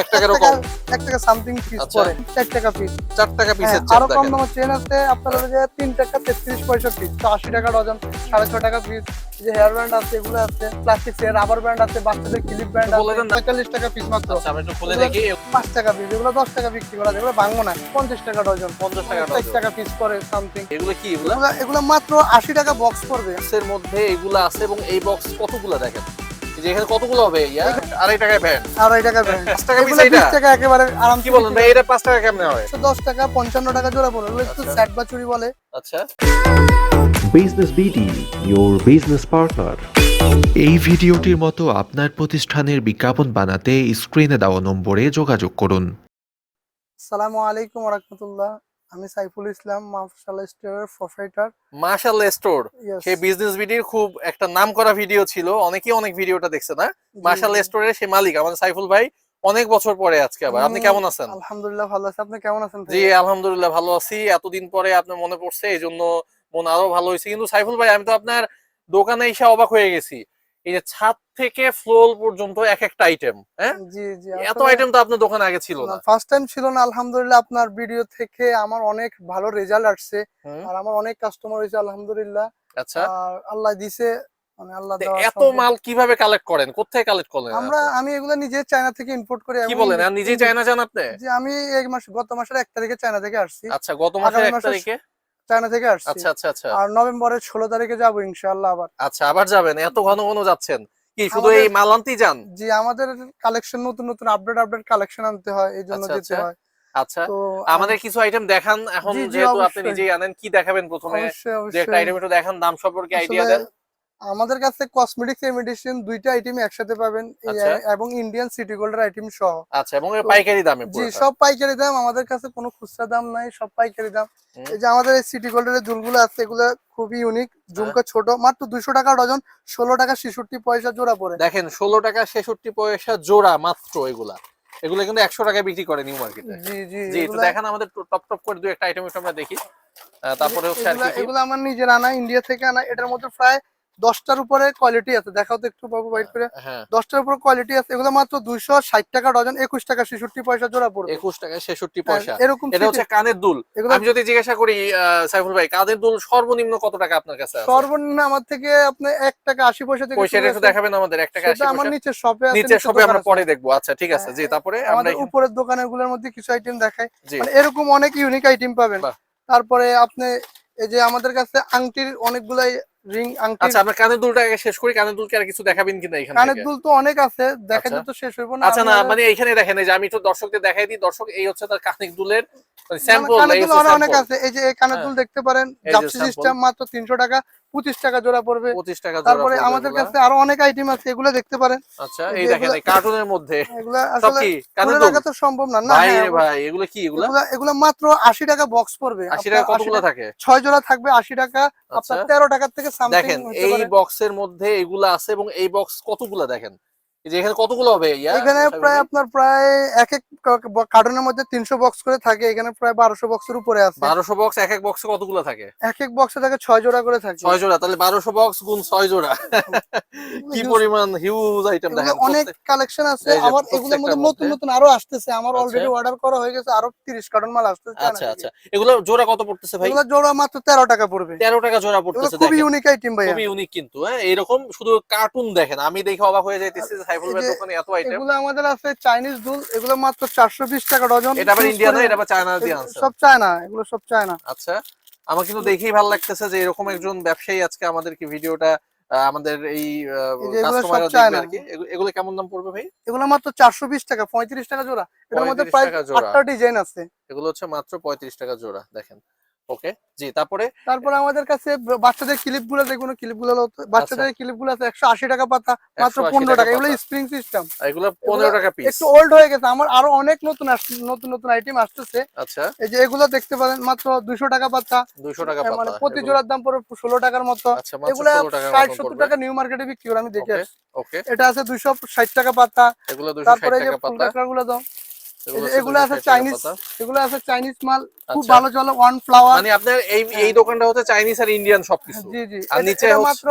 এক টাকারও কম। এক টাকা সামথিং পিস আচ্ছা। পড়ে চার টাকা পিস চার টাকা পিসের আরও কম দামের চেন আছে আপনার যে তিন টাকা তেত্রিশ পয়সা পিস তো আশি টাকা ডজন সাড়ে ছ টাকা পিস যে হেয়ার ব্যান্ড আছে এগুলো আছে প্লাস্টিক রাবার ব্যান্ড আছে বাচ্চাদের ক্লিপ ব্যান্ড আছে পঁয়তাল্লিশ টাকা পিস মাত্র। আচ্ছা পাঁচ টাকা পিস এগুলো দশ টাকা বিক্রি করা যায় এগুলো ভাঙবো না পঞ্চাশ টাকা ডজন। পঞ্চাশ টাকা টাকা পিস করে সামথিং এগুলো কি এগুলো? মাত্র আশি টাকা বক্স পড়বে। বক্সের মধ্যে এগুলো আছে এবং এই বক্স কতগুলো দেখেন? যে এখানে কতগুলো হবে? ইয়া আড়াই টাকায় ভ্যান। আড়াই টাকা ব্যান্ড পাঁচ টাকা পিস এগুলো টাকা একেবারে আরাম কি বলেন ভাই এটা পাঁচ টাকা কেমনে হয়? দশ টাকা পঞ্চান্ন টাকা জোড়া পড়বে একটু আচ্ছা। স্যাট বা চুরি বলে। আচ্ছা। বিজনেস বিডি বিজনেস পার্টনার এই ভিডিওটির মতো আপনার প্রতিষ্ঠানের বিজ্ঞাপন বানাতে স্ক্রিনে দেওয়া নম্বরে যোগাযোগ করুন। সালামু আলাইকুম রহমতুল্লাহ। আমি সাইফুল ইসলাম মাফসাল স্টোরের প্রোফাইটার মার্শাল স্টোর সেই বিজনেস ভিডিওর খুব একটা নাম করা ভিডিও ছিল অনেকেই অনেক ভিডিওটা দেখছে না। মার্শাল স্টোরের সে মালিক আমাদের সাইফুল ভাই অনেক বছর পরে আজকে আবার। আপনি কেমন আছেন? আলহামদুলিল্লাহ ভালো আছি। আপনি কেমন আছেন জি আলহামদুলিল্লাহ ভালো আছি। এতদিন পরে আপনার মনে পড়ছে এই জন্য মন আরও ভালো হয়েছে। কিন্তু সাইফুল ভাই আমি তো আপনার দোকানে এসে অবাক হয়ে গেছি। এই যে ছাদ থেকে ফ্লোর পর্যন্ত এক একটা আইটেম হ্যাঁ? জি জি এত আইটেম তো আপনার দোকানে আগে ছিল না। ফার্স্ট টাইম ছিল না আলহামদুলিল্লাহ আপনার ভিডিও থেকে আমার অনেক ভালো রেজাল্ট আসছে। আর আমার অনেক কাস্টমার হয়েছে আলহামদুলিল্লাহ। আচ্ছা। আর আল্লাহ দিছে মানে আল্লাহ এত মাল কীভাবে কালেক্ট করেন? কোথায় কালেক্ট করেন আমরা আমি এগুলো নিজে চায়না থেকে ইম্পোর্ট করি। কি বলেন? আর নিজেই চায়না যান আপনি? যে আমি এই মাস গত মাসের এক তারিখে চায়না থেকে আসছি। আচ্ছা গত মাসের আগামী এক মাসের তারিখে? চায়না থেকে আসছি। আচ্ছা আচ্ছা আচ্ছা। আর নভেম্বরের ষোলো তারিখে যাব ইনশাআল্লাহ আবার। আচ্ছা আবার যাবেন? এত ঘন ঘন যাচ্ছেন। কি শুধু এই মাল আনতেই যান? জি আমাদের কালেকশন নতুন নতুন আপডেট আপডেট কালেকশন আনতে হয় এই জন্য আচ্ছা, যেতে আচ্ছা। হয়। আচ্ছা আমাদের কিছু আইটেম দেখান এখন যেহেতু আপনি। নিজেই আনেন কি দেখাবেন প্রথমে? যে একটা আইটেম একটু দেখান দাম সম্পর্কে আইডিয়া দেন। আমাদের কাছে কসমেটিক্স এর মেডিসিন দুইটা আইটেম একসাথে পাবেন আচ্ছা। এবং ইন্ডিয়ান সিটি গোল্ডের আইটেম সহ। আচ্ছা এবং পাইকারি দামে জি সব পাইকারি দাম আমাদের কাছে কোনো খুচরা দাম নাই সব পাইকারি দাম। এই যে আমাদের এই সিটি গোল্ডের দুলগুলো আছে এগুলো খুবই ইউনিক হ্যাঁ। ঝুমকা ছোট মাত্র দুইশো টাকা ডজন ষোলো টাকা ছেষট্টি পয়সা জোড়া পড়ে। দেখেন ষোলো টাকা ছেষট্টি পয়সা জোড়া মাত্র এগুলা। এগুলো কিন্তু একশো টাকা বিক্রি করে নিউ মার্কেটে। জি জি জি দেখান আমাদের টপ টপ করে দু একটা আইটেম একটু আমরা দেখি। তারপরে হচ্ছে? এগুলো আমার নিজের আনা ইন্ডিয়া থেকে আনা এটার মধ্যে প্রায় দশটার উপরে কোয়ালিটি আছে। দেখাও তো একটু বাবু বাইট করে। হ্যাঁ। দশটার উপরে কোয়ালিটি আছে। এগুলো মাত্র দুইশো ষাট টাকা ডজন একুশ টাকা ছেষট্টি পয়সা জোড়া পড়বে। একুশ টাকা ছেষট্টি হ্যাঁ, পয়সা এরকম এটা হচ্ছে কানের দুল। আমি যদি জিজ্ঞাসা করি সাইফুল ভাই কানের দুল সর্বনিম্ন কত টাকা আপনার কাছে সর্বনিম্ন আমার থেকে আপনি এক টাকা আশি পয়সা থেকে পয়সা শুরু একটু দেখাবেন আমাদের এক টাকা আমার নিচে শপে আছে নিচে সবে আমরা পরে দেখব। আচ্ছা ঠিক আছে জি তারপরে আমরা আমাদের উপরের দোকানেরগুলোর মধ্যে কিছু আইটেম দেখায় জি। মানে এরকম অনেক ইউনিক আইটেম পাবেন। তারপরে আপনি এই যে আমাদের কাছে আংটির অনেকগুলাই রিং আংটি আচ্ছা আমরা কানের দুলটা আগে শেষ করি কানের দুলকে আর কিছু দেখাবেন কিনা এখান কানের দুল তো অনেক আছে দেখাতে আচ্ছা। তো শেষ হইব না আচ্ছা না মানে এখানে দেখেন যে আমি একটু দর্শকদের দেখাই দিই দর্শক এই হচ্ছে তার কানের দুলের স্যাম্পল কানের অনেক আছে এই যে এই কানের হ্যাঁ। দুল দেখতে পারেন জাপসি সিস্টেম মাত্র তিনশো টাকা পঁচিশ টাকা জোড়া পড়বে। পঁচিশ টাকা তারপরে আমাদের কাছে আরও অনেক আইটেম আছে এগুলো দেখতে পারেন। আচ্ছা এই এই দেখেন কার্টুনের মধ্যে। এগুলা আসলে রাখা তো সম্ভব না না ভাই হ্যাঁ, এগুলো কি এগুলা? এগুলা মাত্র আশি টাকা বক্স পড়বে। আশি টাকা কতগুলো থাকে? ছয় জোড়া থাকবে আশি টাকা। আচ্ছা। আপনার তেরো টাকার থেকে সামথিং দেখেন এই বক্সের মধ্যে এগুলা আছে এবং এই বক্স কতগুলা দেখেন? এখানে কতগুলো হবে এখানে প্রায় আপনার প্রায় এক এক কার্টনের মধ্যে তিনশো বক্স করে থাকে। এখানে প্রায় বারোশো বক্সের উপরে আছে। বারোশো বক্স এক এক বক্সে কতগুলো থাকে? এক এক বক্সে থাকে ছয় জোড়া করে থাকে। ছয় জোড়া তাহলে বারোশো বক্স গুণ ছয় জোড়া। কি পরিমাণ হিউজ আইটেম দেখেন অনেক কালেকশন আছে। আবার এগুলোর মধ্যে নতুন নতুন আরও আসতেছে। আমার আচ্ছা। অলরেডি অর্ডার করা হয়ে গেছে। আরও তিরিশ কার্টন মাল আসতেছে। আচ্ছা আচ্ছা। এগুলো জোড়া কত পড়তেছে ভাই? এগুলো জোড়া মাত্র তেরো টাকা পড়বে। তেরো টাকা জোড়া পড়তেছে খুবই ইউনিক আইটেম ভাইয়া। খুবই ইউনিক কিন্তু হ্যাঁ? এরকম শুধু কার্টুন দেখেন। আমি দেখে অবাক হয়ে যাইতেছি সাইফুল এই দোকানে এত আইটেম এগুলো আমাদের আছে চাইনিজ দুল এগুলো মাত্র চারশো বিশ টাকা ডজন। এটা আবার ইন্ডিয়ান করে- এটা আবার চায়না দিয়ে আনছে? সব চায়না এগুলো সব চায়না আচ্ছা আমার কিন্তু দেখেই ভালো লাগতেছে যে এরকম একজন ব্যবসায়ী আজকে আমাদের কি ভিডিওটা আমাদের এই এগুলো সব কাস্টমাররা দেখবে আর কি? এগুলো কেমন দাম পড়বে ভাই? এগুলো মাত্র চারশো বিশ টাকা পঁয়ত্রিশ টাকা জোড়া। এটার মধ্যে প্রায় ডিজাইন আছে। এগুলো হচ্ছে মাত্র পঁয়ত্রিশ টাকা জোড়া দেখেন। ওকে? জি তারপরে? তারপরে আমাদের কাছে বাচ্চাদের ক্লিপগুলো দেখুন ক্লিপগুলো বাচ্চাদের ক্লিপগুলো আছে একশো আশি টাকা পাতা মাত্র পনেরো টাকা এগুলো স্প্রিং সিস্টেম এগুলো পনেরো টাকা পিস একটু ওল্ড হয়ে গেছে। আমার আরও অনেক নতুন নতুন নতুন আইটেম আসতেছে। আচ্ছা। এই যে এগুলো দেখতে পারেন মাত্র দুশো টাকা পাতা। দুইশো টাকা মানে প্রতি জোড়ার দাম পড়বে ষোলো টাকার মতো। আচ্ছা এগুলো ষাট সত্তর টাকা নিউ মার্কেটে বিক্রি করে আমি দেখে এটা আছে দুইশো ষাট টাকা পাতা। এগুলো তারপরে যে টাকা ফুল কাঁকড়া গুলো দাও। এগুলো এই যে হচ্ছে এগুলো 260 আছে চাইনিজ এগুলো আছে চাইনিজ মাল খুব আচ্ছা। ভালো চলে ওয়ান ফ্লাওয়ার মানে আপনার এই এই দোকানটা হচ্ছে চাইনিজ আর ইন্ডিয়ান সবকিছু। জি জি। আর নিচে মাত্র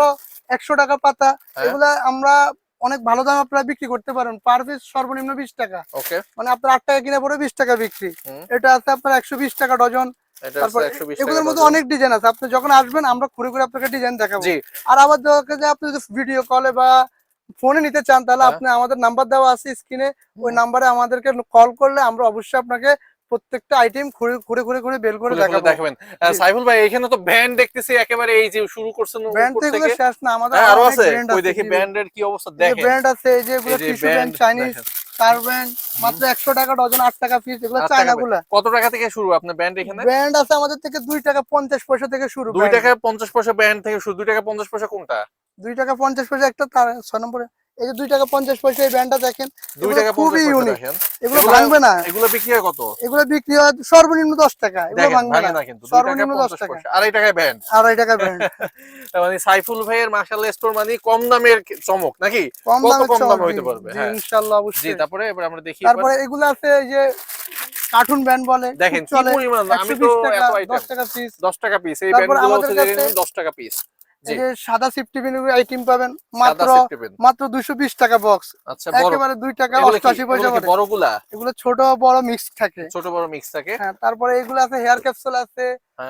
একশো টাকা পাতা। হ্যাঁ। এগুলা আমরা অনেক ভালো দাম আপনারা বিক্রি করতে পারেন। পার পিস সর্বনিম্ন বিশ টাকা। ওকে মানে আপনার আট টাকা কিনে পরে বিশ টাকা বিক্রি। এটা আছে আপনার একশো বিশ টাকা ডজন। তারপর হচ্ছে 120 এগুলোর মধ্যে অনেক ডিজাইন আছে। আপনি যখন আসবেন আমরা ঘুরে ঘুরে আপনাকে ডিজাইন দেখাবো। আর আবার যে আপনি যদি ভিডিও কলে বা ফোনে নিতে চান তাহলে হ্যাঁ। আপনি আমাদের নাম্বার দেওয়া আছে স্ক্রিনে ওই নাম্বারে আমাদেরকে কল করলে আমরা অবশ্যই আপনাকে প্রত্যেকটা আইটেম ঘুরে ঘুরে ঘুরে ঘুরে বের করে দেখাবেন। সাইফুল ভাই এখানে তো ব্যান্ড দেখতেছি একেবারে এই যে শুরু করছেন এগুলো থেকে। শেষ না আমাদের হ্যাঁ, আরও আছে। ওই দেখি ব্যান্ডের কি অবস্থা দেখেন। ব্র্যান্ড আছে এই যে এগুলো টিস্যু ব্যান্ড চাইনিজ স্টার মাত্র একশো টাকা ডজন আট টাকা পিস এগুলো আট চায়না piece। গুলা। কত টাকা থেকে শুরু আপনার ব্যান্ড এখানে? ব্যান্ড আছে আমাদের থেকে দুই টাকা পঞ্চাশ পয়সা থেকে শুরু দুই brand। টাকা পঞ্চাশ পয়সা ব্যান্ড থেকে শুরু। দুই টাকা পঞ্চাশ পয়সা কোনটা? দুই টাকা পঞ্চাশ পয়সা একটা তার ছয় নম্বরে এই যে দুই টাকা পঞ্চাশ পয়সা এই ব্র্যান্ডটা দেখেন টাকা খুবই ইউনিক এগুলো ভাঙবে না। এগুলো বিক্রি হয় কত? এগুলো বিক্রি হয় সর্বনিম্ন দশ টাকা এগুলো ভাঙবে না। টাকা সর্বনিম্ন দশ টাকা। আড়াই টাকায় ব্যান্ড আড়াই টাকা ব্র্যান্ড মানে সাইফুল ভাইয়ের মার্শাল স্টোর মানে কম দামের চমক নাকি? কম দামে হইতে পারবে, হ্যাঁ। ইনশাল্লাহ জি অবশ্যই। তারপরে এবার আমরা দেখি তারপরে এগুলো আছে এই যে কার্টুন ব্যান্ড বলে দেখেন কি পরিমাণ আমি তো 120 টাকা এত 10 আইটেম টাকা পিস দশ টাকা পিস এই ব্যান্ডগুলো হচ্ছে টাকা পিস এই যে সাদা সিফটি বিনুর আইটেম পাবেন মাত্র মাত্র দুইশো বিশ টাকা বক্স আচ্ছা একেবারে দুই টাকা এগুলো কি- অষ্টআশি পয়সা করে। বড়গুলা? এগুলো ছোট বড় মিক্স থাকে। ছোট বড় মিক্স থাকে। হ্যাঁ তারপরে এগুলো আছে হেয়ার ক্যাপসুল আছে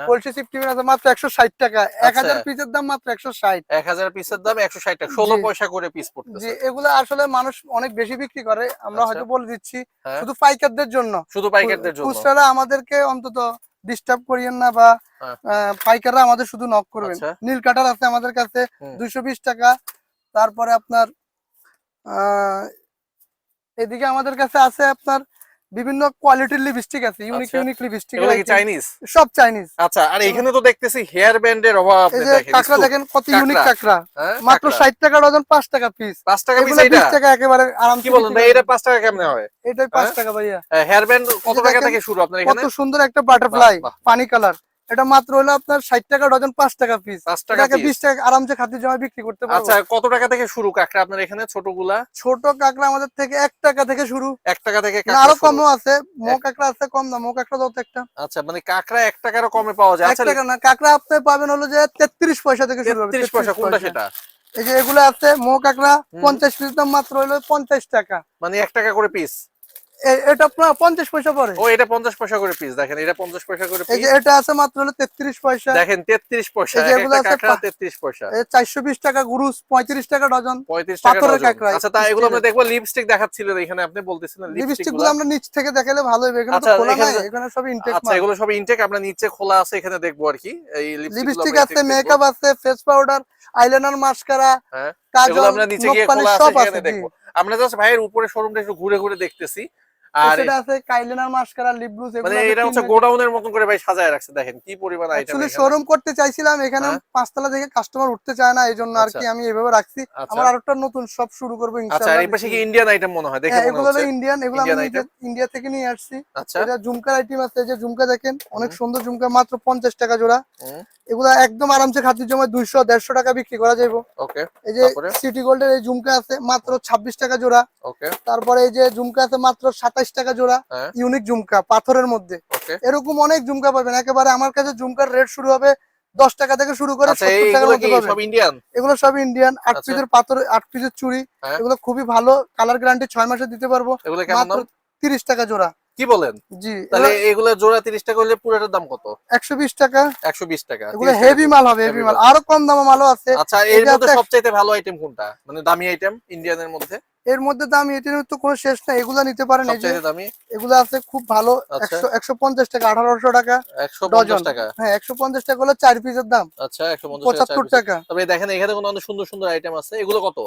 কলসি সিফটি বিন আছে মাত্র একশো ষাট টাকা। এক আচ্ছা। হাজার পিসের দাম মাত্র একশো ষাট। এক হাজার পিসের দাম একশো ষাট টাকা। ষোলো জি। পয়সা করে পিস পড়তেছে। এগুলো আসলে মানুষ অনেক বেশি বিক্রি করে আমরা আচ্ছা। হয়তো বলে দিচ্ছি। হ্যাঁ। শুধু পাইকারদের জন্য। শুধু পাইকারদের জন্য। খুচরারা আমাদেরকে অন্তত ডিস্টার্ব করিয়েন না বা হ্যাঁ। আহ, পাইকাররা আমাদের শুধু নক করবেন আচ্ছা। নীল কাটার আছে আমাদের কাছে। দুইশো বিশ টাকা তারপরে আপনার আহ, এদিকে আমাদের কাছে আছে আপনার বিভিন্ন কোয়ালিটির লিপস্টিক আছে ইউনিক। ইউনিক লিপস্টিক এগুলো চাইনিজ সব চাইনিজ আচ্ছা আর এখানে তো দেখতেছি হেয়ার ব্যান্ডের অভাব আপনি দেখেন কাঁকড়া। দেখেন কত ইউনিক কাঁকড়া। হ্যাঁ, মাত্র কাঁকড়া। ষাট টাকা ডজন 5 টাকা পিস 5 টাকা পিস এটা বিশ টাকা একেবারে আরাম কি বলেন ভাই এটা 5 টাকা কেমনে হয় এটা পাঁচ হ্যাঁ? টাকা ভাইয়া। হেয়ার ব্যান্ড কত টাকা থেকে শুরু? আপনার এখানে? কত সুন্দর একটা বাটারফ্লাই। পানি কালার এটা মাত্র হলো আপনার ষাট টাকা ডজন পাঁচ টাকা পিস পাঁচ টাকা বিশ টাকা আরামসে খাদ্য জমা বিক্রি করতে পারব। আচ্ছা কত টাকা থেকে শুরু কাঁকড়া আপনার এখানে ছোটগুলা? ছোট কাঁকড়া আমাদের থেকে এক টাকা থেকে শুরু। এক টাকা থেকে আরও শুরু। কমও আছে মো কাঁকড়া আছে কম দাম মো কাঁকড়া যত একটা। আচ্ছা মানে কাঁকড়া এক টাকারও কমে পাওয়া যায়। এক আচ্ছা টাকা না কাঁকড়া আপনি পাবেন হলো যে তেত্রিশ পয়সা থেকে শুরু হবে 33 পয়সা কোনটা সেটা? এই যে এগুলো আছে মো কাঁকড়া পঞ্চাশ পিস দাম মাত্র হলো পঞ্চাশ টাকা। মানে এক টাকা করে পিস এটা আপনার পঞ্চাশ পয়সা পড়ে ও এটা পঞ্চাশ পয়সা করে পিস দেখেন এটা পঞ্চাশ পয়সা করে এই যে এটা আছে মাত্র হলো পয়সা। দেখেন তেত্রিশ পয়সা এই এগুলো আছে টাকা গুরুস পঁয়ত্রিশ টাকা ডজন। পঁয়ত্রিশ টাকা ডজন। আচ্ছা এগুলো আমরা দেখব লিপস্টিক দেখাচ্ছিল এখানে আপনি বলতেছিলেন লিপস্টিকগুলো। আমরা নিচ থেকে দেখালে ভালো হবে এখানে তো আচ্ছা, খোলা নাই এখানে- সব ইনটেক আচ্ছা এগুলো সব ইনটেক আমরা নিচে খোলা আছে এখানে দেখব আর কি। এই লিপস্টিক আছে মেকআপ আছে ফেস পাউডার আইলাইনার মাস্কারা কাজল আমরা নিচে গিয়ে খোলা আছে। দেখব। আমরা জাস্ট ভাইয়ের উপরে শোরুমটা একটু ঘুরে ঘুরে দেখতেছি। আর সেটা আছে কাইলাইনার মাস্কারা লিপ গ্লুস মানে এটা হচ্ছে গোডাউনের মতন করে ভাই সাজায় রাখছে দেখেন কি পরিমাণ আইটেম অ্যাকচুয়ালি শোরুম করতে চাইছিলাম এখানে হ্যাঁ। পাঁচতলা থেকে কাস্টমার উঠতে চায় না এই আর আচ্ছা। কি আমি এভাবে রাখছি। আচ্ছা। আমার আরেকটা নতুন শপ শুরু করব আচ্ছা এই পাশে কি ইন্ডিয়ান আইটেম মনে হয়? দেখে মনে হচ্ছে। ইন্ডিয়ান এগুলো আমি ইন্ডিয়া থেকে নিয়ে আসছি। এটা ঝুমকার আইটেম আছে এই যে ঝুমকা দেখেন অনেক সুন্দর ঝুমকা মাত্র পঞ্চাশ টাকা জোড়া। এগুলো একদম আরামসে খাদ্যের জন্য দুইশো দেড়শো টাকা বিক্রি করা যাবে ওকে এই যে? সিটি গোল্ডের এই ঝুমকা আছে মাত্র ছাব্বিশ টাকা জোড়া। ওকে। তারপরে এই যে ঝুমকা আছে মাত্র সাতাইশ টাকা জোড়া হ্যাঁ। ইউনিক ঝুমকা পাথরের মধ্যে। এরকম অনেক ঝুমকা পাবেন একেবারে আমার কাছে ঝুমকার রেট শুরু হবে দশ টাকা থেকে শুরু করে আচ্ছা এগুলো সব ইন্ডিয়ান আট আচ্ছা। পিসের পাথর আট পিসের চুড়ি হ্যাঁ। এগুলো খুবই ভালো। কালার গ্যারান্টি ছয় মাসে দিতে পারব। মাত্র তিরিশ টাকা জোড়া। কি বলেন? জি তাহলে এগুলো জোড়া তিরিশ টাকা হলে পুরোটার দাম কত? একশো বিশ টাকা। একশো বিশ টাকা। এগুলো হেভি মাল হবে হেভি মাল। আরও কম দামে মালও আছে। আচ্ছা এর মধ্যে সবচাইতে ভালো আইটেম কোনটা? মানে দামি আইটেম ইন্ডিয়ানের মধ্যে? এর মধ্যে দাম এটির তো কোনো শেষ নাই এগুলো নিতে পারেন এই যে এগুলো আছে খুব ভালো আচ্ছা। একশো একশো পঞ্চাশ টাকা আঠারোশো টাকা একশো পঞ্চাশ ডজন। টাকা? হ্যাঁ একশো পঞ্চাশ টাকা হলো চার পিসের দাম। আচ্ছা একশো পঞ্চাশ টাকা পঁচাত্তর চার piece। টাকা। তবে দেখেন এখানে কোনো অনেক সুন্দর সুন্দর আইটেম আছে। এগুলো কত?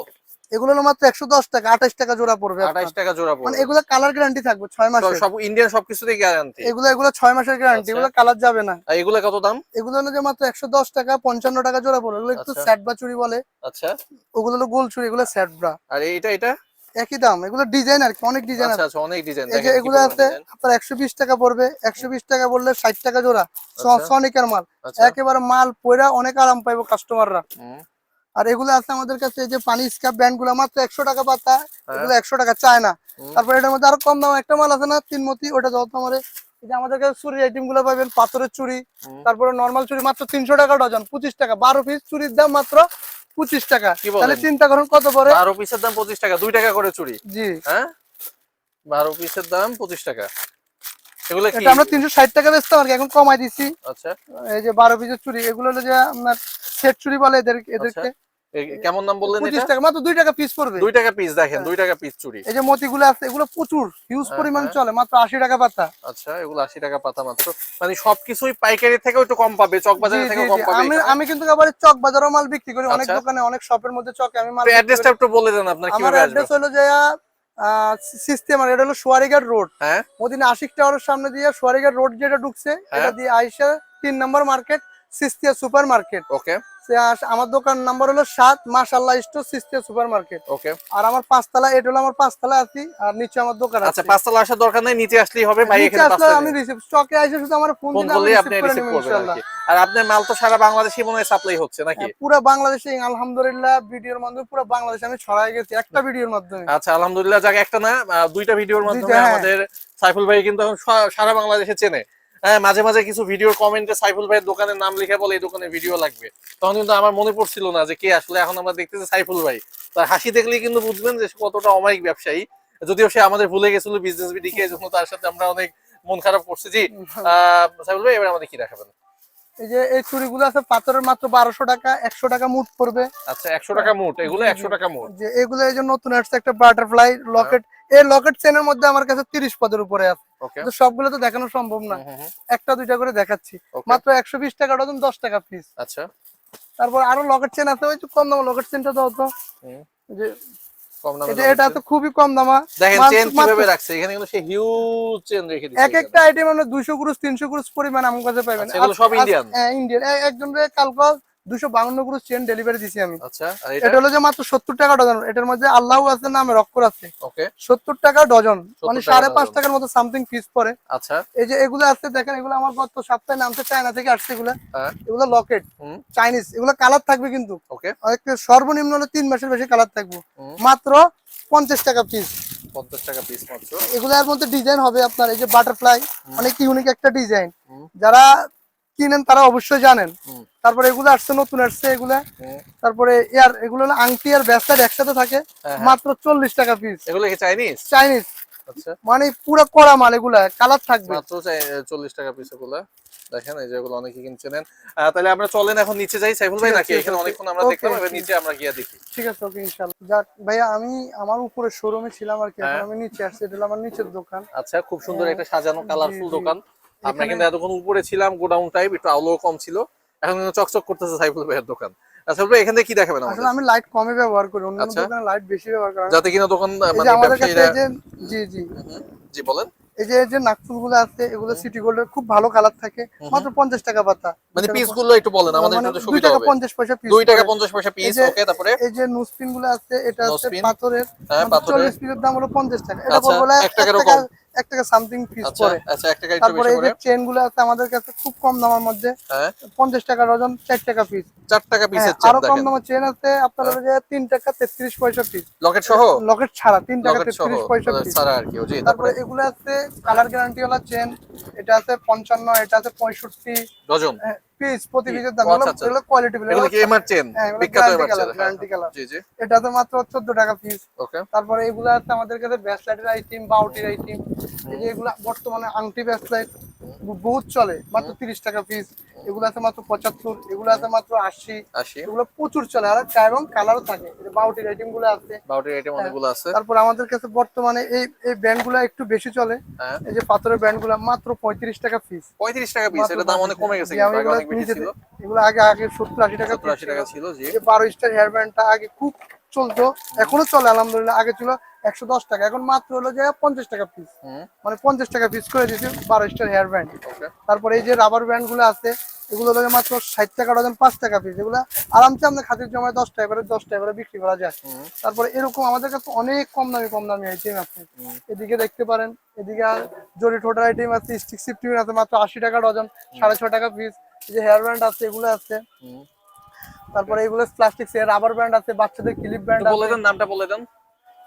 এগুলো মাত্র একশো দশ টাকা আঠাশ টাকা জোড়া পড়বে আপনার। আঠাইশ টাকা জোড়া পড়বে মানে পড়বে। এগুলো কালার গ্যারান্টি থাকবে ছয় মাসের। সব ইন্ডিয়ান সবকিছুতেই গ্যারান্টি এগুলো এগুলো ছয় মাসের গ্যারান্টি আচ্ছা। এগুলো কালার যাবে না। আর এগুলো কত দাম? এগুলো হলো যে মাত্র একশো দশ টাকা পঞ্চান্ন টাকা জোড়া পড়বে। এগুলো একটু আচ্ছা। স্যাট বা চুরি বলে। আচ্ছা। ওগুলো হলো গোল চুরি এগুলো স্যাট ব্রা আর এটা এটা একই দাম এগুলো ডিজাইন আর কি অনেক ডিজাইন আচ্ছা আছে। আচ্ছা অনেক ডিজাইন এই যে এগুলো আছে আপনার একশো বিশ টাকা পড়বে একশো বিশ টাকা পড়লে ষাট টাকা জোড়া আচ্ছা। সনিকের মাল। একেবারে মাল পয়রা অনেক আরাম পাইবো কাস্টমাররা আর এগুলো আছে আমাদের কাছে এই যে পানি স্কাপ ব্যান্ডগুলো মাত্র একশো টাকা পাতা হ্যাঁ। এগুলো একশো টাকা চায় না। তারপর এটার মধ্যে আরও কম দাম একটা মাল আছে না তিনমতি ওটা যত আমার। এই যে আমাদের কাছে চুরির আইটেমগুলো পাবেন পাথরের চুরি তারপরে নর্মাল চুরি মাত্র তিনশো টাকা ডজন পঁচিশ টাকা বারো পিস চুরির দাম মাত্র পঁচিশ টাকা? তাহলে চিন্তা করুন কত পরে বারো পিসের দাম পঁচিশ টাকা দুই টাকা করে চুরি জি। হ্যাঁ? বারো পিসের দাম পঁচিশ টাকা। এগুলো কি? আমরা তিনশো ষাট টাকা বেচতাম আর কি, এখন কমাই দিচ্ছি আচ্ছা। এই যে বারো পিসের চুরি এগুলো হলো যে আপনার সেট চুরি বলে এদের এদেরকে। এ- কেমন নাম বললেন পঁচিশ টাকা মাত্র দুই টাকা পিস পড়বে দুই টাকা পিস দেখেন দুই টাকা পিস চুরি এই যে মতিগুলো আছে এগুলো প্রচুর হিউজ হ্যাঁ, পরিমাণ হ্যাঁ। চলে মাত্র আশি টাকা পাতা আচ্ছা এগুলো আশি টাকা পাতা মাত্র মানে সবকিছুই পাইকারি থেকেও একটু কম পাবে চক থেকেও জি। কম পাবে আমি আমি কিন্তু আবার চক বাজারও মাল বিক্রি করি অনেক আচ্ছা। দোকানে অনেক শপের মধ্যে চকে আমি মাল অ্যাড্রেসটা। একটু বলে দেন আপনার কীভাবে আসবে অ্যাড্রেস হলো যে সিস্টেম এটা হলো সোয়ারিঘাট রোড হ্যাঁ মদিনা আশিক টাওয়ারের সামনে দিয়ে সোয়ারিঘাট রোড যেটা ঢুকছে এটা হ্যাঁ। দিয়ে আইসা তিন নম্বর মার্কেট সিস্তিয়া সুপার মার্কেট ওকে আমার দোকান নাম্বার হলো সাত মাশাল্লাহ স্টোর সিস্তিয়া সুপার মার্কেট ওকে। আর আমার পাঁচতলা এটা হলো আমার পাঁচতলা আছি আর নিচে আমার দোকান আচ্ছা আছে পাঁচতলা আসার দরকার নেই নিচে আসলেই হবে ভাই এখানে পাঁচতলা আমি রিসিভ স্টকে আইসে শুধু আমার ফোন দিলে আপনি রিসিভ করে রিসিভ করবেন আর ইনশাআল্লাহ আর আপনার মাল তো সারা বাংলাদেশে মনে হয় সাপ্লাই হচ্ছে নাকি? হ্যাঁ, পুরো বাংলাদেশে আলহামদুলিল্লাহ ভিডিওর মাধ্যমে পুরো বাংলাদেশে আমি ছড়াই গেছি একটা ভিডিওর মাধ্যমে। আচ্ছা আলহামদুলিল্লাহ যাক একটা না দুইটা ভিডিওর মাধ্যমে হ্যাঁ। আমাদের সাইফুল ভাই কিন্তু এখন সারা বাংলাদেশে চেনে। হ্যাঁ মাঝে মাঝে কিছু ভিডিওর কমেন্টে সাইফুল ভাইয়ের দোকানের নাম লিখে বলে এই দোকানের ভিডিও লাগবে। তখন কিন্তু আমার মনে পড়ছিল না যে কে আসলে এখন আমরা দেখতেছি সাইফুল ভাই। তার হাসি দেখলেই কিন্তু বুঝবেন যে কতটা অমায়িক ব্যবসায়ী। যদিও সে আমাদের ভুলে গেছিল বিজনেস বিডিকে জন্য তার সাথে আমরা অনেক মন খারাপ করছি। জি আহ, সাইফুল ভাই এবার আমাদের কি দেখাবেন? এই যে এই চুড়িগুলো আছে পাথরের মাত্র বারোশো টাকা একশো টাকা মুট পড়বে। আচ্ছা একশো টাকা মুট এগুলো একশো টাকা মুট। যে এগুলো এই যে নতুন আসছে একটা বাটারফ্লাই লকেট এই লকেট চেনের মধ্যে আমার কাছে তিরিশ পদের উপরে আছে। ওকে তো সবগুলো তো দেখানো সম্ভব না। একটা দুইটা করে দেখাচ্ছি। মাত্র একশো বিশ টাকা ডজন দশ টাকা পিস আচ্ছা। তারপর আরও লকেট চেন আছে ওই কম দাম লকেট চেনটা দাও তো। এই যে কম দামে এটা তো খুবই কম দামা। দেখেন চেন কীভাবে রাখছে? এখানে কিন্তু সে হিউজ চেন রেখে দিচ্ছে এক একটা আইটেম আমরা দুইশো ক্রুজ তিনশো ক্রুজ পরিমাণ আমার কাছে পাইবেন আচ্ছা, এগুলো সব Indian? হ্যাঁ ইন্ডিয়ান একজন কালকে দুশো বাউন্ন চেন ডেলিভারি দিছি আমি। আচ্ছা এটা? এটা হলো যে মাত্র সত্তর টাকা ডজন। এটার মধ্যে আল্লাহ আছে নামে রক্কর আছে। সত্তর টাকা ডজন। মানে সাড়ে পাঁচ টাকার মতো সামথিং আচ্ছা। এই যে এগুলো আছে দেখেন এগুলো আমার গত সপ্তাহে নামছে চায়না থেকে আসছে এগুলো। হ্যাঁ। এগুলো লকেট চাইনিজ এগুলো কালার থাকবে কিন্তু। ওকে। সর্বনিম্ন হলে তিন মাসের বেশি কালার থাকবে। মাত্র পঞ্চাশ টাকা পিস পঞ্চাশ টাকা পিস মাত্র। এগুলোর মধ্যে ডিজাইন হবে আপনার এই যে বাটারফ্লাই অনেক ইউনিক একটা ডিজাইন যারা কিনেন তারা অবশ্যই জানেন। তারপরে এগুলো আসছে নতুন আসছে এগুলা। হুম। তারপরে এয়ার এগুলো হলো আংটি আর ব্যাসলাইট একসাথে থাকে হ্যাঁ, হ্যাঁ। মাত্র চল্লিশ টাকা পিস এগুলো কি চাইনিজ চাইনিজ আচ্ছা। মানে পুরো কড়া মাল এগুলা কালার থাকবে। মাত্র চল্লিশ টাকা পিস এগুলো। দেখেন এই যে এগুলো অনেকে কিনছেন আহ, তাহলে আমরা চলেন এখন নিচে যাই সাইফুল ভাই নাকি এখানে অনেকক্ষণ আমরা দেখলাম এবার নিচে আমরা গিয়ে দেখি। ঠিক আছে ওকে ইনশাল্লাহ যাক ভাইয়া আমি আমার উপরে শোরুমে ছিলাম আর কি এখন হ্যাঁ। আমি নিচে আসছি এটা আমার নিচের দোকান। আচ্ছা খুব সুন্দর হ্যাঁ, একটা সাজানো কালারফুল দোকান। আমরা কিন্তু এতক্ষণ উপরে ছিলাম গোডাউন টাইপ একটু আলো কম ছিল। এখন কিন্তু চকচক করতেছে সাইফুল ভাইয়ের দোকান। আচ্ছা ভাই এখান থেকে কি দেখাবেন আসলে আমি লাইট ব্যবহার করি অন্য আচ্ছা। দোকানে লাইট বেশি ব্যবহার করি যাতে কিনা দোকান এই যে মানে আমাদের কাছে যে জি জি। জি বলেন। এই যে যে নাকফুলগুলো আছে এগুলো সিটি গোল্ডের খুব ভালো কালার থাকে। মাত্র পঞ্চাশ টাকা পাতা। মানে পিসগুলো একটু বলেন আমাদের মানে একটু দুই সুবিধা টাকা হবে। পঞ্চাশ পয়সা পিস দুই টাকা পঞ্চাশ পয়সা পিস ওকে তারপরে? এই যে নুসপিনগুলো আছে এটা আছে পাথরের। হ্যাঁ, পাথরের। চল্লিশ পিসের দাম হলো পঞ্চাশ টাকা। এটা বলে এক টাকারও কম। এক টাকা সামথিং পিস আচ্ছা পড়ে। আচ্ছা তারপরে এই যে চেনগুলো আছে আমাদের কাছে খুব কম দামের মধ্যে। হ্যাঁ। পঞ্চাশ টাকা ডজন চার টাকা পিস চার টাকা পিসের আরও কম দামের চেন আছে আপনার যে তিন টাকা তেত্রিশ পয়সা পিস লকেট সহ? লকেট ছাড়া তিন টাকা তেত্রিশ পয়সা পিস ছাড়া আর কি ও জি তারপরে। এগুলো আছে কালার গ্যারান্টি ওয়ালা চেন এটা আছে পঞ্চান্ন এটা আছে পঁয়ষট্টি। ডজন? পিস প্রতি পিসের দাম হলো আচ্ছা, আচ্ছা। এগুলো কোয়ালিটি কি এমআর চেন হ্যাঁ, বিখ্যাত এমআর চেন গ্যারান্টি কালার জি জি। এটা তো মাত্র চোদ্দ টাকা পিস ওকে। তারপরে এগুলা আছে আমাদের কাছে ব্যাসলাইটের আইটেম বাউটির আইটেম এই যে এগুলা বর্তমানে আংটি ব্যাসলাইট বহুত চলে। মাত্র তিরিশ টাকা পিস এগুলো আছে মাত্র পঁচাত্তর এগুলো আছে মাত্র আশি। আসি এগুলো প্রচুর চলে। আর এবং কালারও থাকে। বাউটির আইটেমগুলো আছে। বাউটির আইটেম অনেকগুলো আছে। তারপর আমাদের কাছে বর্তমানে এই এই ব্যান্ডগুলো একটু বেশি চলে। হ্যাঁ। এই যে পাথরের ব্যান্ডগুলো মাত্র পঁয়ত্রিশ টাকা পিস পঁয়ত্রিশ টাকা পিস এটা দাম অনেক কমে গেছে এগুলো অনেক বেশি ছিল। এগুলো আগে আগে সত্তর আশি টাকা আশি টাকা ছিল যে বারো স্টার হেয়ার ব্যান্ডটা আগে খুব চলতো এখনও চলে আলহামদুলিল্লাহ। আগে ছিল একশো দশ টাকা। এখন মাত্র হলো যে পঞ্চাশ টাকা পিস মানে পঞ্চাশ টাকা পিস করে দিয়েছে বারো স্টার হেয়ার ব্যান্ড তারপরে এই যে রাবার ব্যান্ডগুলো আছে এগুলো হলো মাত্র ষাট টাকা ডজন পাঁচ টাকা পিস এগুলো আরামসে আপনার খাতির জমায় দশ টাকা করে দশ টাকা করে বিক্রি করা যায়। তারপরে এরকম আমাদের কাছে অনেক কম দামি কম দামি আইটেম আছে। এদিকে দেখতে পারেন এদিকে আর জরি ঠোঁটার আইটেম আছে স্টিক সিফটিন আছে মাত্র আশি টাকা ডজন সাড়ে ছ টাকা পিস এই যে হেয়ার ব্যান্ড আছে এগুলো আছে। তারপরে এগুলো প্লাস্টিক রাবার ব্যান্ড আছে বাচ্চাদের ক্লিপ ব্যান্ড বলে দেন নামটা বলে দেন।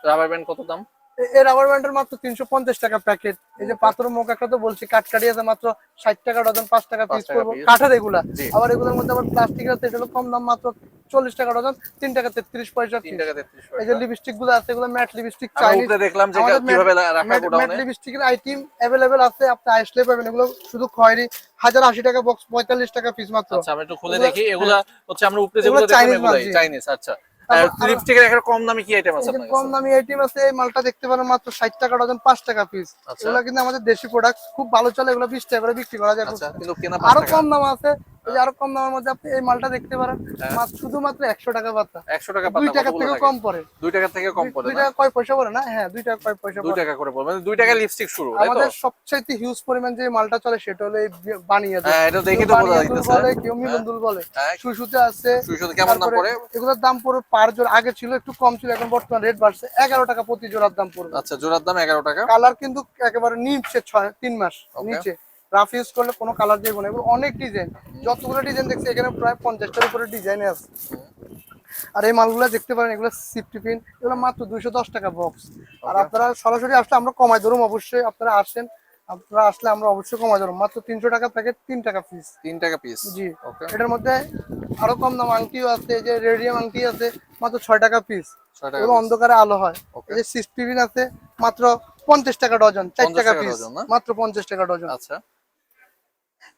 রাবার ব্যান্ড কত দাম? এই রাবার ব্যান্ডের মাত্র তিনশো পঞ্চাশ টাকা প্যাকেট এই যে পাথর মুখ একটা তো বলছি কাটকাটি আছে মাত্র ষাট টাকা ডজন পাঁচ টাকা পিস করব। কাঠের এগুলা। আবার এগুলোর মধ্যে আবার প্লাস্টিক আছে এটা কম দাম মাত্র চল্লিশ টাকা ডজন তিন টাকা তেত্রিশ পয়সা তিন। টাকা তেত্রিশ এই যে লিপস্টিকগুলো আছে এগুলো ম্যাট লিপস্টিক চাইনিজ দেখলাম যে কীভাবে ম্যাট লিপস্টিকের আইটেম অ্যাভেলেবেল আছে আপনি আসলে পাবেন। এগুলো শুধু খয়েরি। হাজার আশি টাকা বক্স পঁয়তাল্লিশ টাকা পিস মাত্র। আচ্ছা আমি একটু খুলে দেখি। এগুলা হচ্ছে আমরা উপরে যেগুলো মাল, চাইনিজ আচ্ছা। লিপস্টিকের একটা কম দামি কি আইটেম আছে আপনার কম দামি আইটেম আছে এই মালটা দেখতে পারেন মাত্র ষাট টাকা ডজন পাঁচ টাকা পিস আচ্ছা। এগুলো কিন্তু আমাদের দেশি প্রোডাক্ট খুব ভালো চলে এগুলো বিশ টাকা করে বিক্রি করা যায় আচ্ছা কিন্তু কেনা আরও কম দাম আছে এই আরও কম দামের মধ্যে আপনি এই মালটা দেখতে পারেন। হ্যাঁ। শুধুমাত্র একশো টাকা পাতা। একশো টাকা দুই টাকা থেকে কম পড়ে। দুই টাকা থেকে কম পড়ে দুই টাকা কয় পয়সা পড়ে না? হ্যাঁ দুই টাকা কয় পয়সা দুই টাকা করে পড়বে মানে দুই টাকা লিপস্টিক শুরু আমাদের সবচাইতে হিউজ পরিমাণ যে মালটা চলে সেটা হলো এই বানিয়ে হ্যাঁ এটা দেখে তো বোঝা যাইতেছে। বলে কেউ মিলন্দুল বলে। হ্যাঁ। সুইসুতে আছে। সুইসুতে কেমন দাম পড়ে? এগুলোর দাম পড়বে পার জোড়া আগে ছিল একটু কম ছিল এখন বর্তমান রেট বাড়ছে। এগারো টাকা প্রতি জোড়ার দাম পড়বে। আচ্ছা জোড়ার দাম এগারো টাকা। কালার কিন্তু একেবারে নিচে ছয় তিন মাস Okay. নিচে। রাফ ইউজ করলে কোনো কালার যাইব না এগুলো অনেক ডিজাইন যতগুলো ডিজাইন দেখছি এখানে প্রায় পঞ্চাশটার উপরে ডিজাইন আছে। আর এই মালগুলো দেখতে পারেন এগুলো সিফটি পিন এগুলো মাত্র দুইশো দশ টাকা বক্স আর আপনারা সরাসরি আসলে আমরা কমাই ধরুন অবশ্যই আপনারা আসেন। আপনারা আসলে আমরা অবশ্যই কমাই ধরুন মাত্র তিনশো টাকা প্যাকেট তিন টাকা পিস তিন টাকা পিস জি। ওকে এটার মধ্যে আরও কম দাম আংটিও আছে যে রেডিয়াম আংটি আছে মাত্র ছয় টাকা পিস এগুলো অন্ধকারে আলো হয়. এই যে সিক্সটি পিন আছে মাত্র পঞ্চাশ টাকা ডজন চার টাকা পিস মাত্র পঞ্চাশ টাকা ডজন। আচ্ছা।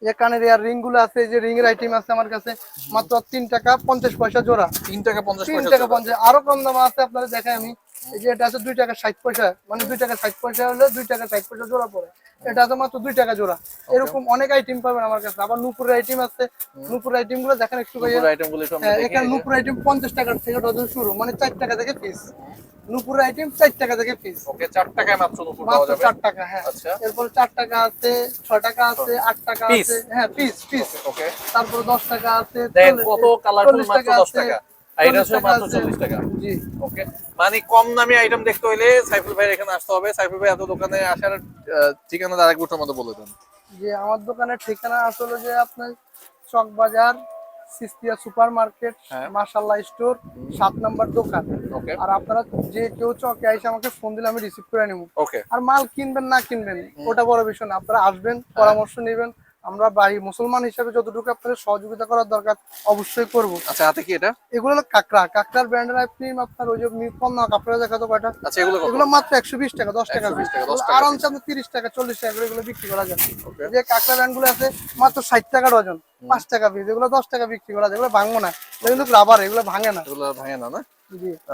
যে কানের এয়ার রিংগুলো আছে যে রিং এর আইটেম আছে আমার কাছে মাত্র তিন টাকা পঞ্চাশ পয়সা জোড়া। তিন টাকা পঞ্চাশ তিন টাকা পঞ্চাশ। আরও কম দাম আছে আপনারা দেখায় আমি। এই যে এটা আছে দুই টাকা ষাট পয়সা মানে দুই টাকা ষাট পয়সা হলে দুই টাকা ষাট পয়সা জোড়া পড়ে। এটা আছে মাত্র দুই টাকা জোড়া। এরকম অনেক আইটেম পাবেন আমার কাছে। আবার নুপুরের আইটেম আছে। আইটেমগুলো দেখেন একটু হ্যাঁ, এখানে নুপুর আইটেম পঞ্চাশ টাকা থেকে ডজন শুরু মানে চার টাকা থেকে পিস নুপুর আইটেম চার টাকা থেকে পিস ওকে চার টাকায় মাত্র দুপুর মাত্র চার টাকা হ্যাঁ। আচ্ছা। এরপর চার টাকা আছে ছয় টাকা আছে আট টাকা আছে। হ্যাঁ পিস পিস ওকে তারপর দশ টাকা আছে কত কালারফুল মাত্র দশ টাকা। আর এটা চল্লিশ হচ্ছে টাকা মাত্র চল্লিশ টাকা। জি। ওকে মানে কম দামি আইটেম দেখতে হইলে সাইফুল ভাইয়ের এখানে আসতে হবে। সাইফুল ভাই এত দোকানে আসার ঠিকানা আরেক বছর মতো বলে দেন। যে আমার দোকানের ঠিকানা আসলে যে আপনার চক বাজার সিস্তিয়া সুপার মার্কেট হ্যাঁ। মাসাল্লাহ স্টোর সাত নাম্বার দোকান। ওকে। আর আপনারা যে কেউ চকে এসে আমাকে ফোন দিলে আমি রিসিভ করে নেব। ওকে। আর মাল কিনবেন না কিনবেন ওটা বড় বিষয় না। আপনারা আসবেন পরামর্শ নেবেন। আমরা বাড়ি মুসলমান হিসেবে যতটুকু আপনাদের সহযোগিতা করার দরকার অবশ্যই করব। আচ্ছা হাতে কি এটা? এগুলো হলো কাকড়া। কাকড়ার ব্র্যান্ডের আইসক্রিম আপনার ওই যে পণ্য কাপড়ে দেখা তো কয়টা? আচ্ছা এগুলো এগুলো মাত্র একশো বিশ টাকা দশ টাকা। 120 পিস টাকা, 10 টাকা। আরামসে আপনি তিরিশ টাকা চল্লিশ টাকা করে এগুলো বিক্রি করা যায়. যে কাঁকড়া ব্র্যান্ডগুলো আছে মাত্র ষাট টাকা ডজন পাঁচ টাকা পিস এগুলো দশ টাকা বিক্রি করা যায় এগুলো ভাঙবো না। এগুলো রাবার এগুলো ভাঙে না। এগুলো ভাঙে না না?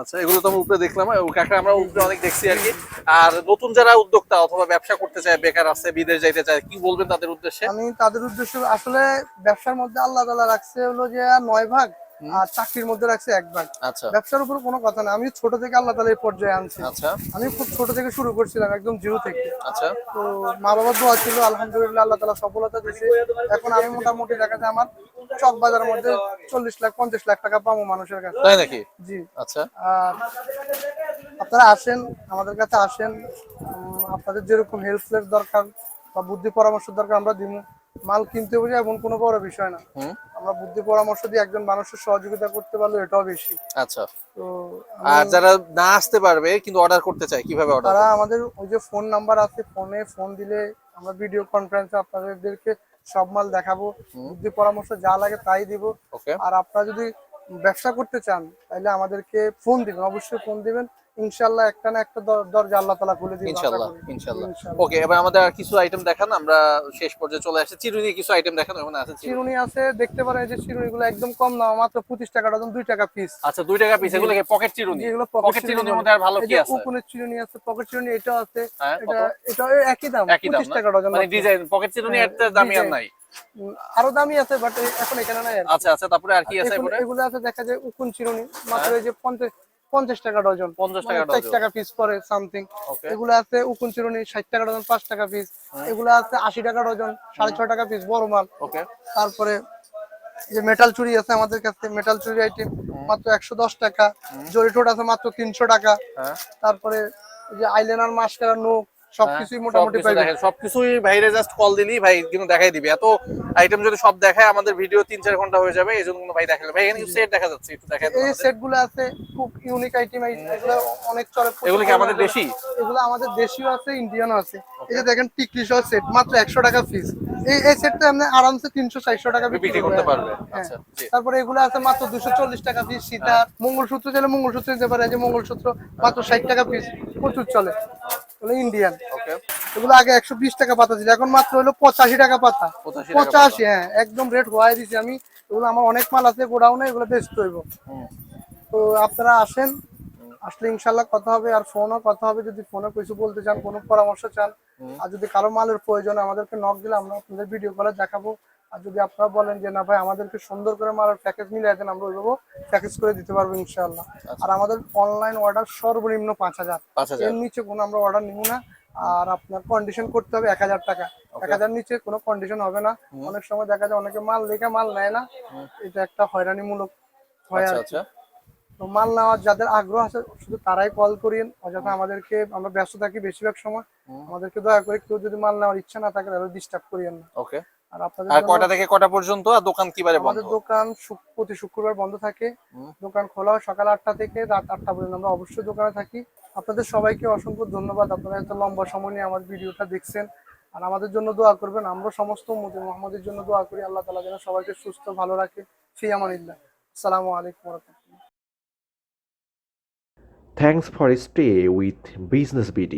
আচ্ছা এগুলো তো আমরা উপরে দেখলাম ও কাঁকড়া আমরা উপরে অনেক দেখছি আর কি। আর নতুন যারা উদ্যোক্তা অথবা ব্যবসা করতে চায় বেকার আছে বিদেশ যাইতে চায় কি বলবেন তাদের উদ্দেশ্যে? আমি তাদের উদ্দেশ্যে আসলে ব্যবসার মধ্যে আল্লাহ তালা রাখছে হলো যে নয় ভাগ আর চাকরির মধ্যে রাখছে এক ভাগ আচ্ছা। ব্যবসার উপর কোনো কথা না। আমি ছোট থেকে আল্লাহ তালা এই পর্যায়ে আনছি। আচ্ছা। আমি খুব ছোট থেকে শুরু করছিলাম একদম জিরো থেকে। আচ্ছা। তো মা বাবার দোয়া ছিল আলহামদুলিল্লাহ আল্লাহ তালা সফলতা দিয়েছে। এখন আমি মোটামুটি দেখা যায় আমার চক বাজারের মধ্যে চল্লিশ লাখ পঞ্চাশ লাখ টাকা পাবো মানুষের কাছে। তাই নাকি? জি। আচ্ছা। আর আপনারা আসেন আমাদের কাছে আসেন। আপনাদের যেরকম হেল্পের দরকার বা বুদ্ধি পরামর্শ দরকার আমরা দিব মাল কিনতে বুঝে এমন কোনো বড় বিষয় না। আমরা বুদ্ধি পরামর্শ দিয়ে একজন মানুষের সহযোগিতা করতে পারলে এটাও বেশি। আচ্ছা। তো আর যারা না আসতে পারবে কিন্তু অর্ডার করতে চায় কীভাবে অর্ডার তারা আমাদের ওই যে ফোন নাম্বার আছে ফোনে ফোন দিলে আমরা ভিডিও কনফারেন্সে আপনাদেরকে সব মাল দেখাবো। বুদ্ধি পরামর্শ যা লাগে তাই দিব। ওকে আর আপনারা যদি ব্যবসা করতে চান তাহলে আমাদেরকে ফোন দিবেন অবশ্যই ফোন দিবেন। ইনশাল্লাহ একটা না একটা দর- দরজা আল্লাহ তালা খুলে দিবেন ইনশাল্লাহ ইনশাল্লাহ। ওকে এবার আমাদের আর কিছু আইটেম দেখান আমরা শেষ পর্যায়ে চলে আসছি। চিরুনি কিছু আইটেম দেখান ওখানে আছে চিরুনি। আছে দেখতে পারেন যে চিরুনি গুলো একদম কম দাম মাত্র পঁচিশ টাকা ডজন দুই টাকা পিস আচ্ছা দুই টাকা পিস এগুলো পকেট চিরুনি? যেগুলো পকেট চিরুনির মধ্যে আর ভালো কি আছে? উপনের চিরুনি আছে পকেট চিরুনি এটাও আছে। হ্যাঁ, এটা এটা একই দাম একই দাম পঁচিশ না? টাকা ডজন মানে ডিজাইন পকেট চিরুনি হ্যাঁ, দামি আর নাই। আরও দামি আছে বাট এখন এখানে নাই আচ্ছা আচ্ছা তারপরে আর কি আছে এগুলো আছে দেখা যায় উকুন চিরুনি মাত্র এই যে পঞ্চাশ পঞ্চাশ টাকা ডজন। 50 টাকা মানে ষাট টাকা পিস পরে সামথিং এগুলো আছে উকুন চিরুনি ষাট টাকা ডজন পাঁচ টাকা পিস এগুলো আছে আশি টাকা ডজন সাড়ে ছয় টাকা পিস বড় মাল। তারপরে যে মেটাল চুরি আছে আমাদের কাছে মেটাল চুরি আইটেম মাত্র একশো দশ টাকা। জরি ঠোঁট আছে মাত্র তিনশো টাকা। হ্যাঁ। তারপরে যে আইলাইনার মাস্কারা নোক সবকিছুই হ্যাঁ, মোটামুটি দেখেন সবকিছুই ভাইরে জাস্ট কল দিলি ভাই কিন্তু দেখাই দিবে। এত আইটেম যদি সব দেখায় আমাদের ভিডিও তিন চার ঘণ্টা হয়ে যাবে এই জন্য ভাই দেখালে ভাই এখানে সেট দেখা যাচ্ছে একটু দেখাই এই আমাদের। সেটগুলো আছে খুব ইউনিক আইটেম এগুলো অনেক চলে। এগুলো কি আমাদের দেশি? এগুলো আমাদের দেশীয় আছে ইন্ডিয়ানও আছে। এই যে দেখেন টিকলি সহ সেট মাত্র একশো টাকা পিস এই এই সেটটা আপনি আরামসে তিনশো চারশো টাকা বিক্রি করতে পারবে হ্যাঁ। আচ্ছা তারপরে এগুলো আছে মাত্র দুশো চল্লিশ টাকা পিস সীতা। মঙ্গলসূত্র চাইলে মঙ্গলসূত্র নিতে পারে যে মঙ্গলসূত্র মাত্র ষাট টাকা পিস প্রচুর চলে। ইন্ডিয়ান ওকে এগুলো আগে একশো বিশ টাকা পাতা ছিল এখন মাত্র হলো পঁচাশি টাকা পাতা। পঁচাশি হ্যাঁ একদম রেট হয়ে দিছি আমি। এগুলো আমার অনেক মাল আছে গোডাউনে এগুলো বেচতে হইব। তো আপনারা আসেন আসলে ইনশাল্লাহ কথা হবে আর ফোনও কথা হবে যদি ফোনে কিছু বলতে চান কোনো পরামর্শ চান আর যদি কারও মালের প্রয়োজন আমাদেরকে নক দিলে আমরা আপনাদের ভিডিও কলে দেখাবো। আর যদি আপনারা বলেন যে না ভাই আমাদেরকে সুন্দর করে মালের প্যাকেজ মিলিয়ে দেন আমরা ওইভাবে প্যাকেজ করে দিতে পারব ইনশাল্লাহ আর আমাদের অনলাইন অর্ডার সর্বনিম্ন পাঁচ হাজার। এর নিচে কোনো আমরা অর্ডার নিব না। আর আপনার কন্ডিশন করতে হবে এক হাজার টাকা। এক হাজার নিচে কোনো কন্ডিশন হবে না। অনেক সময় দেখা যায় অনেকে মাল দেখে মাল নেয় না। এটা একটা হয়রানিমূলক হয় আচ্ছা আর আচ্ছা। তো মাল নেওয়ার যাদের আগ্রহ আছে শুধু তারাই কল করিয়েন। অযথা আমাদেরকে আমরা ব্যস্ত থাকি বেশিরভাগ সময়। আমাদেরকে দয়া করে কেউ যদি মাল নেওয়ার ইচ্ছা না থাকে তাহলে ডিস্টার্ব করিয়েন না। ওকে আর আপনাদের আর কয়টা থেকে কয়টা পর্যন্ত? আর দোকান কিবারে বন্ধ? আমাদের দোকান প্রতি শুক্রবার বন্ধ থাকে। দোকান খোলা হয় সকাল আটটা থেকে রাত আটটা পর্যন্ত। আমরা অবশ্যই দোকানে থাকি। আপনাদের সবাইকে অসংখ্য ধন্যবাদ। আপনারা এত লম্বা সময় নিয়ে আমার ভিডিওটা দেখছেন। আর আমাদের জন্য দোয়া করবেন। আমরা সমস্ত উম্মতে মোহাম্মদের জন্য দোয়া করি। আল্লাহ তালা যেন সবাইকে সুস্থ ভালো রাখে। ফি আমানিল্লাহ। আসসালামু আলাইকুম রহমতুল্লাহ। Thanks for stay with Business BD.